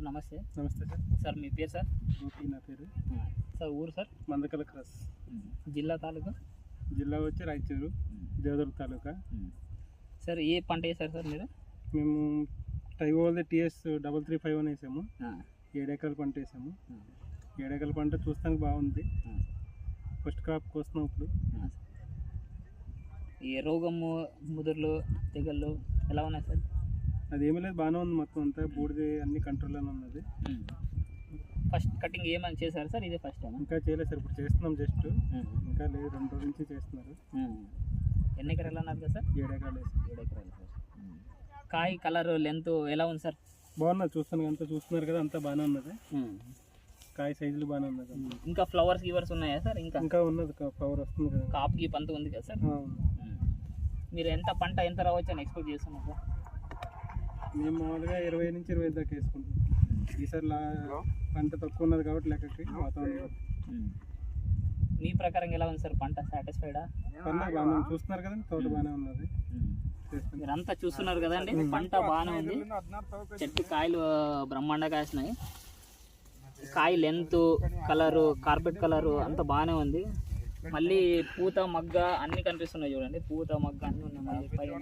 Sir నమస్తే. నమస్తే sir. Sir మీ పేరు సార్? ఓకే నా పేరు. సార్ ఊరు సార్? మందకల క్రాస్. జిల్లా తాలూకా? జిల్లా వచ్చి రాయచూరు దేవదుర్గ తాలూకా. సార్ ఏ పంట వేశారు సార్ మీరు? మేము టైగోల్ది టీఎస్ డబల్ త్రీ ఫైవ్ అని వేసాము. ఏడు ఎకరాల పంట వేసాము. ఏడు ఎకరాల పంట చూస్తానికి బాగుంది. ఫస్ట్ క్రాప్ కోస్తున్నాం ఇప్పుడు. ఈ రోగము ముదుర్లు తెగళ్ళు ఎలా ఉన్నాయి సార్? అది ఏమీ లేదు బాగానే ఉంది మొత్తం అంతా. బూడిది అన్ని కంట్రోల్లోనే ఉన్నది. ఫస్ట్ కటింగ్ ఏమైనా చేశారు సార్? ఇదే ఫస్ట్ టైం ఇంకా చేయలేదు సార్ ఇప్పుడు చేస్తున్నాం జస్ట్ ఇంకా లేదు రెండు రోజుల నుంచి చేస్తున్నారు. ఎన్ని ఎకరాలు అన్నారు కదా సార్? ఏడు ఎకరాలు ఏడు ఎకరాలు సార్. కాయ కలర్ లెంత్ ఎలా ఉంది సార్? బాగున్నది చూస్తాను అంతా చూస్తున్నారు కదా అంతా బాగానే ఉన్నది. కాయ సైజులు బాగానే ఉన్నది. ఇంకా ఫ్లవర్స్ గివర్స్ ఉన్నాయా సార్? ఇంకా? ఇంకా ఉన్నది పవర్ వస్తుంది కదా. కాప్ గీప్ అంతా ఉంది కదా సార్. మీరు ఎంత పంట ఎంత రావచ్చు అని ఎక్స్పెక్ట్ చేస్తున్నారు సార్? మేము మామూలుగా ఇరవై నుంచి ఇరవై ఐదు దాకా వేసుకుంటాం. ఈసారి లా పంట తక్కువ ఉన్నది కాబట్టి లెక్కకి వాతావరణం మీ ప్రకారం ఎలా ఉంది సార్ పంట? సాటిస్ఫైడా పర్లేదు ఉంది. చూస్తున్నారు కదండి తోట బాగానే ఉన్నది. చేస్తాం మీరంతా చూస్తున్నారు కదండి పంట బాగానే ఉంది. చెట్టు కాయలు బ్రహ్మాండంగా కాసినాయి. కాయ లెంత్ కలరు కార్పెట్ కలరు అంతా బాగానే ఉంది. మళ్ళీ పూత మగ్గ అన్ని కనిపిస్తున్నాయి చూడండి. పూత మగ్గ అన్ని ఉన్నాయి. మళ్ళీ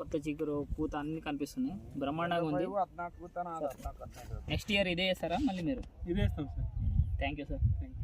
కొత్త చిగురు పూత అన్ని కనిపిస్తున్నాయి. బ్రహ్మాండంగా ఉంది. నెక్స్ట్ ఇయర్ ఇదే చేస్తారా మళ్ళీ మీరు? ఇది వేస్తాం sir. Thank you sir thank you